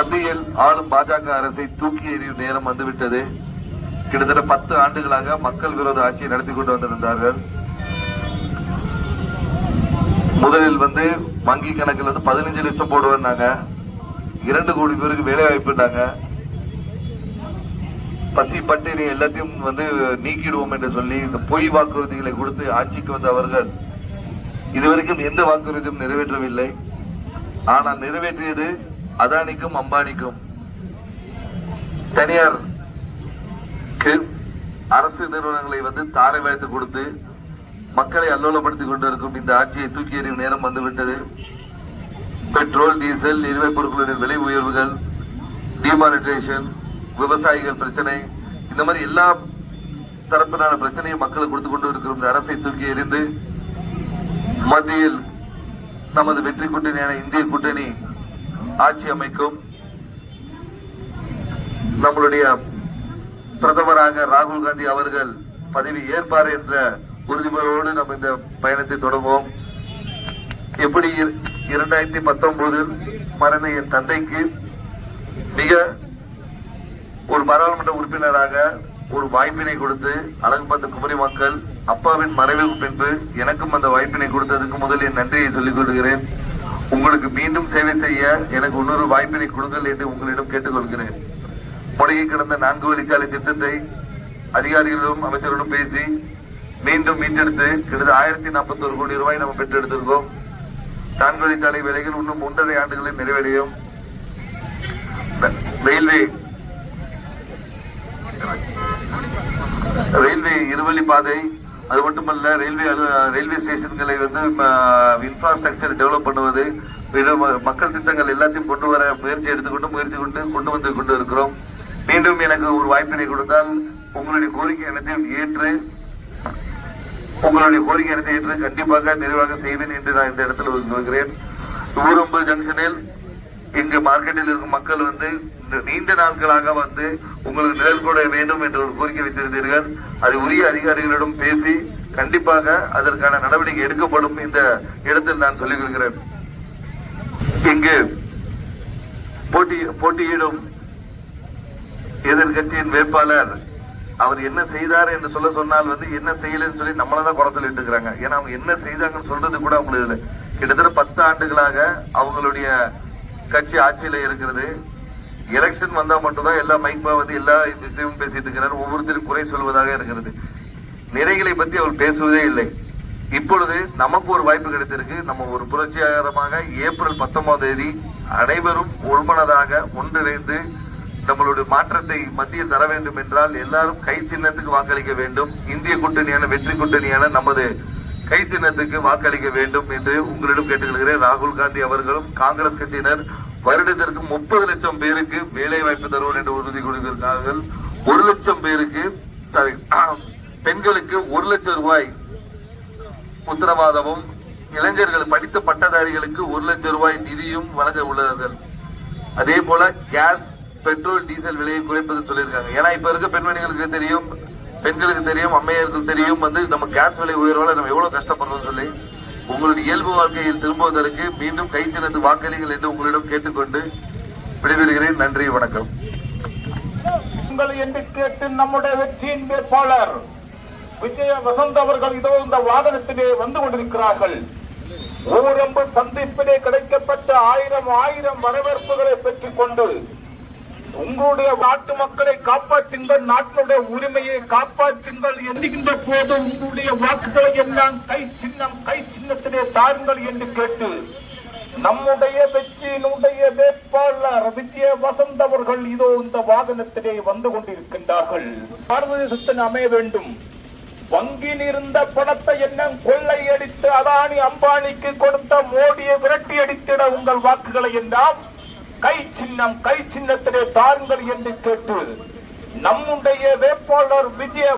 மத்தியில் ஆளும் பாஜக அரசை தூக்கி எறியும் நேரம் வந்துவிட்டது. கிட்டத்தட்ட பத்து ஆண்டுகளாக மக்கள் விரோத ஆட்சியை நடத்தி கொண்டு வந்திருந்தார்கள். முதலில் வந்து வங்கி கணக்கில் வந்து பதினஞ்சு லட்சம் போடுவேன்னாங்க. இரண்டு கோடி பேருக்கு வேலை வாய்ப்புனாங்க பசி பட்டினி எல்லாத்தையும் வந்து நீக்கிடுவோம் என்று சொல்லி இந்த பொய் வாக்குறுதிகளை கொடுத்து ஆட்சிக்கு வந்த அவர்கள் இதுவரைக்கும் எந்த வாக்குறுதியும் நிறைவேற்றவில்லை. ஆனால் நிறைவேற்றியது அதானிக்கும் அம்பானிக்கும் தனியார் அரசு நிறுவனங்களை வந்து தாரை வாய்த்து கொடுத்து மக்களை அல்லோலப்படுத்திக் கொண்டிருக்கும் இந்த ஆட்சியை தூக்கி எறியும் நேரம் வந்துவிட்டது. பெட்ரோல் டீசல் எரிவாயு பொருட்களின் விலை உயர்வுகள் டிமானிட்டேஷன் விவசாயிகள் பிரச்சனை இந்த மாதிரி எல்லா தரப்பிலான பிரச்சனையும் மக்களுக்கு கொடுத்து கொண்டு இருக்கிற இந்த அரசை தூக்கி எறிந்து மத்தியில் நமது வெற்றி கூட்டணியான இந்திய கூட்டணி ஆட்சி அமைக்கும் நம்மளுடைய பிரதமராக ராகுல் காந்தி அவர்கள் பதவி ஏற்பார் என்ற உறுதிமொழியோடு நம்ம இந்த பயணத்தை தொடங்குவோம். எப்படி இரண்டாயிரத்தி பத்தொன்பதில் மறைந்த என் தந்தைக்கு மிக ஒரு பாராளுமன்ற உறுப்பினராக ஒரு வாய்ப்பினை கொடுத்து அழகுபந்த குமரி மக்கள் அப்பாவின் மறைவுக்கு பின்பு எனக்கும் அந்த வாய்ப்பினை கொடுத்ததுக்கு முதல் என் நன்றியை சொல்லிக் கொள்கிறேன். உங்களுக்கு மீண்டும் சேவை செய்ய எனக்கு இன்னொரு வாய்ப்பினை கொடுங்கள் என்று உங்களிடம் கேட்டுக்கொள்கிறேன். முடங்கி கிடந்த நான்கு வழிச்சாலை திட்டத்தை அதிகாரிகளிடம் அமைச்சரிடம் பேசி மீண்டும் மீட்டெடுத்து கிட்டத்தட்ட ஆயிரத்தி நாற்பத்தோரு கோடி ரூபாய் நம்ம பெற்றெடுத்திருக்கோம். நான்கு வழிச்சாலை வேலைகள் இன்னும் ஒன்றரை ஆண்டுகளில் நிறைவடையும். ரயில்வே ரயில்வே இருவழி பாதை அது மட்டுமல்ல ரயில்வே அலு- ரயில்வே ஸ்டேஷன்களை வந்து இன்ஃப்ராஸ்ட்ரக்சர் டெவலப் பண்ணுவது மக்கள் திட்டங்கள் எல்லாத்தையும் கொண்டு வர முயற்சி எடுத்துக்கொண்டு முயற்சி கொண்டு கொண்டு வந்து கொண்டு இருக்கிறோம் மீண்டும் எனக்கு ஒரு வாய்ப்பினை கொடுத்தால் உங்களுடைய கோரிக்கை அனைத்தையும் ஏற்று உங்களுடைய கோரிக்கை அனைத்தை ஏற்று கண்டிப்பாக நிறைவாக செய்வேன் என்று நான் இந்த இடத்துல சொல்கிறேன் ஊரம்பு ஜங்ஷனில் இங்கு மார்க்கெட்டில் இருக்கும் மக்கள் வந்து நீண்ட நாட்களாக வந்து உங்களுக்கு நிழல் கூட வேண்டும் என்று ஒரு கோரிக்கை வைத்திருந்தீர்கள். அது உரிய அதிகாரிகளிடம் பேசி கண்டிப்பாக அதற்கான நடவடிக்கை எடுக்கப்படும் இந்த இடத்தில் நான் சொல்லிக் கொள்கிறேன். இங்கு போட்டி போட்டியிடும் எதிர்கட்சியின் வேட்பாளர் அவர் என்ன செய்தார் என்று சொல்ல சொன்னால் வந்து என்ன செய்யலன்னு சொல்லி நம்மளை தான் குறை சொல்லிட்டு இருக்கிறாங்க. ஏன்னா அவங்க என்ன செய்தாங்கன்னு சொல்றது கூட அவங்களுக்கு இல்லை. கிட்டத்தட்ட பத்து ஆண்டுகளாக அவங்களுடைய கட்சி ஆட்சியில இருக்கிறது. எலெக்ஷன் வந்தா மட்டும்தான் எல்லா மைக்பா வந்து எல்லா விஷயமும் பேசிட்டு இருக்கிறார். ஒவ்வொருத்தரும் குறை சொல்வதாக இருக்கிறது. நிறைகளை பத்தி அவர் பேசுவதே இல்லை. இப்பொழுது நமக்கு ஒரு வாய்ப்பு கிடைத்திருக்கு. நம்ம ஒரு புரட்சிகரமாக ஏப்ரல் பத்தொன்பதாம் தேதி அனைவரும் ஒருமனதாக ஒன்றிணைந்து நம்மளுடைய மாற்றத்தை மத்திய தர வேண்டும் என்றால் எல்லாரும் கை சின்னத்துக்கு வாக்களிக்க வேண்டும். இந்திய கூட்டணியான வெற்றி கூட்டணியான நமது கை சின்னத்துக்கு வாக்களிக்க வேண்டும் என்று உங்களிடம் கேட்டுக்கொள்கிறேன். ராகுல் காந்தி அவர்களும் காங்கிரஸ் கட்சியினர் வருடத்திற்கு முப்பது லட்சம் பேருக்கு வேலை வாய்ப்பு தருவோம் என்று உறுதி கொடுத்திருக்கிறார்கள். ஒரு லட்சம் பேருக்கு sorry, பெண்களுக்கு ஒரு லட்சம் ரூபாய் உத்தரவாதமும் இளைஞர்கள் படித்த பட்டதாரிகளுக்கு ஒரு லட்சம் ரூபாய் நிதியும் வழங்க உள்ளார்கள். அதே போல கேஸ் பெட்ரோல் டீசல் விலையை குறைப்பது சொல்லியிருக்காங்க. ஏன்னா இப்ப இருக்க பெண்மணிகளுக்கு தெரியும் பெண்களுக்கு தெரியும் அம்மையருக்கு தெரியும் வந்து நம்ம கேஸ் விலை உயர்வால நம்ம எவ்வளவு கஷ்டப்படுறோம் சொல்லி. உங்களுடைய இயல்பு வாழ்க்கையில் திரும்புவதற்கு மீண்டும் கை சின்னத்து வாக்களிகள் என்று உங்களிடம் கேட்டுக்கொண்டு விடைபெறுகிறேன். நன்றி வணக்கம். உங்கள் என்று கேட்டு நம்முடைய வெற்றியின் வேட்பாளர் விஜய வசந்த் அவர்கள் இதோ இந்த வாகனத்திலே வந்து கொண்டிருக்கிறார்கள். ஊரம்பு சந்திப்பிலே கிடைக்கப்பட்ட ஆயிரம் ஆயிரம் வரவேற்புகளை பெற்றுக் கொண்டு உங்களுடைய நாட்டு மக்களை காப்பாற்றுங்கள் நாட்டினுடைய உரிமையை காப்பாற்றுங்கள் எண்ணுகின்ற போது உங்களுடைய வாக்குகளை எல்லாம் கை சின்னம் கை சின்னத்திலே தாருங்கள் என்று கேட்டு நம்முடைய வெற்றியினுடைய வேட்பாளர் விஜய வசந்த் அவர்கள் இதோ இந்த வாகனத்திலே வந்து கொண்டிருக்கின்றார்கள். பாரத அமைய வேண்டும். வங்கியில் இருந்த பணத்தை என்ன கொள்ளையடித்து அதானி அம்பானிக்கு கொடுத்த மோடியை விரட்டி அடித்திட உங்கள் வாக்குகளை எல்லாம் கை சின்னம் கை சின்னத்திலே தாருங்கள் என்று கேட்டு நம்முடைய வேட்பாளர் விஜய